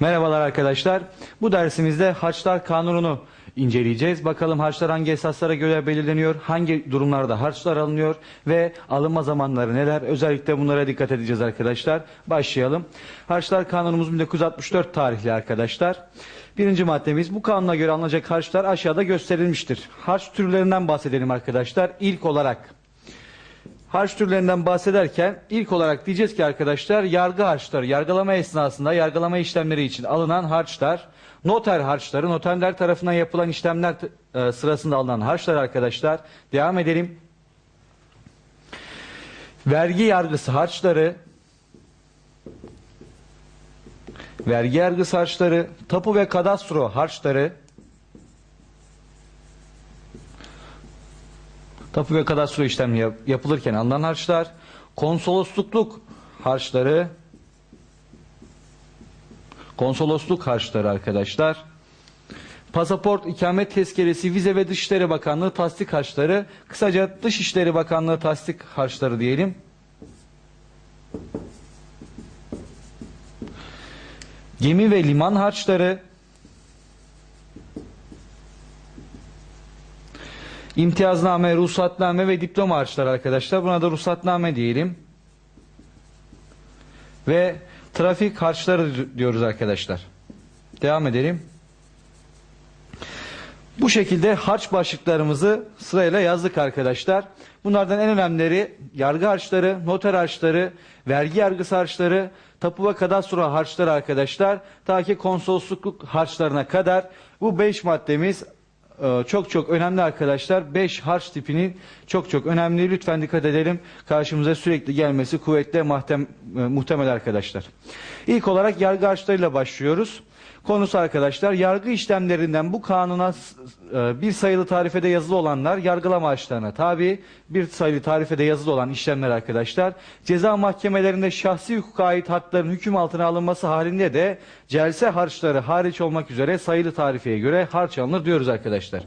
Merhabalar arkadaşlar. Bu dersimizde harçlar kanununu inceleyeceğiz. Bakalım harçlar hangi esaslara göre belirleniyor, hangi durumlarda harçlar alınıyor ve alınma zamanları neler? Özellikle bunlara dikkat edeceğiz arkadaşlar. Başlayalım. Harçlar kanunumuz 1964 tarihli arkadaşlar. Birinci maddemiz bu kanuna göre alınacak harçlar aşağıda gösterilmiştir. Harç türlerinden bahsedelim arkadaşlar. İlk olarak Harç türlerinden bahsederken ilk olarak diyeceğiz ki arkadaşlar yargı harçları, yargılama esnasında yargılama işlemleri için alınan harçlar, noter harçları, noterler tarafından yapılan işlemler e, sırasında alınan harçlar arkadaşlar. Devam edelim. Vergi yargısı harçları, vergi yargısı harçları, tapu ve kadastro harçları, Tapu ve kadastro işlemi yap- yapılırken alınan harçlar, konsolosluk harçları, konsolosluk harçları arkadaşlar, pasaport, ikamet tezkeresi, vize ve Dışişleri Bakanlığı tasdik harçları, kısaca Dışişleri Bakanlığı tasdik harçları diyelim. Gemi ve liman harçları, İmtiyazname, ruhsatname ve diploma harçları arkadaşlar. Buna da ruhsatname diyelim. Ve trafik harçları diyoruz arkadaşlar. Devam edelim. Bu şekilde harç başlıklarımızı sırayla yazdık arkadaşlar. Bunlardan en önemlileri yargı harçları, noter harçları, vergi yargısı harçları, tapu ve kadastro harçları arkadaşlar. Ta ki konsolosluk harçlarına kadar bu 5 maddemiz çok çok önemli arkadaşlar. 5 harç tipinin çok çok önemli. Lütfen dikkat edelim. Karşımıza sürekli gelmesi kuvvetle mahtem, e, muhtemel arkadaşlar. İlk olarak yargı harçlarıyla başlıyoruz. Konusu arkadaşlar yargı işlemlerinden bu kanuna e, bir sayılı tarifede yazılı olanlar yargılama harçlarına tabi. Bir sayılı tarifede yazılı olan işlemler arkadaşlar. Ceza mahkemelerinde şahsi hukuka ait hakların hüküm altına alınması halinde de celse harçları hariç olmak üzere sayılı tarifeye göre harç alınır diyoruz arkadaşlar.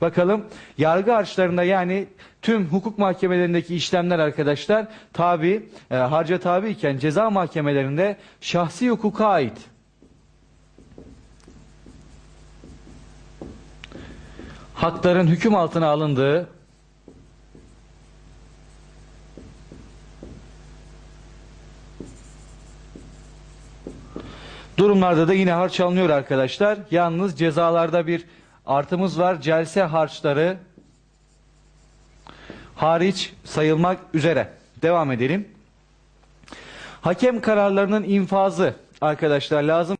Bakalım yargı harçlarında yani tüm hukuk mahkemelerindeki işlemler arkadaşlar tabi e, harca tabi iken ceza mahkemelerinde şahsi hukuka ait hakların hüküm altına alındığı durumlarda da yine harç alınıyor arkadaşlar. Yalnız cezalarda bir artımız var. Celse harçları hariç sayılmak üzere. Devam edelim. Hakem kararlarının infazı arkadaşlar lazım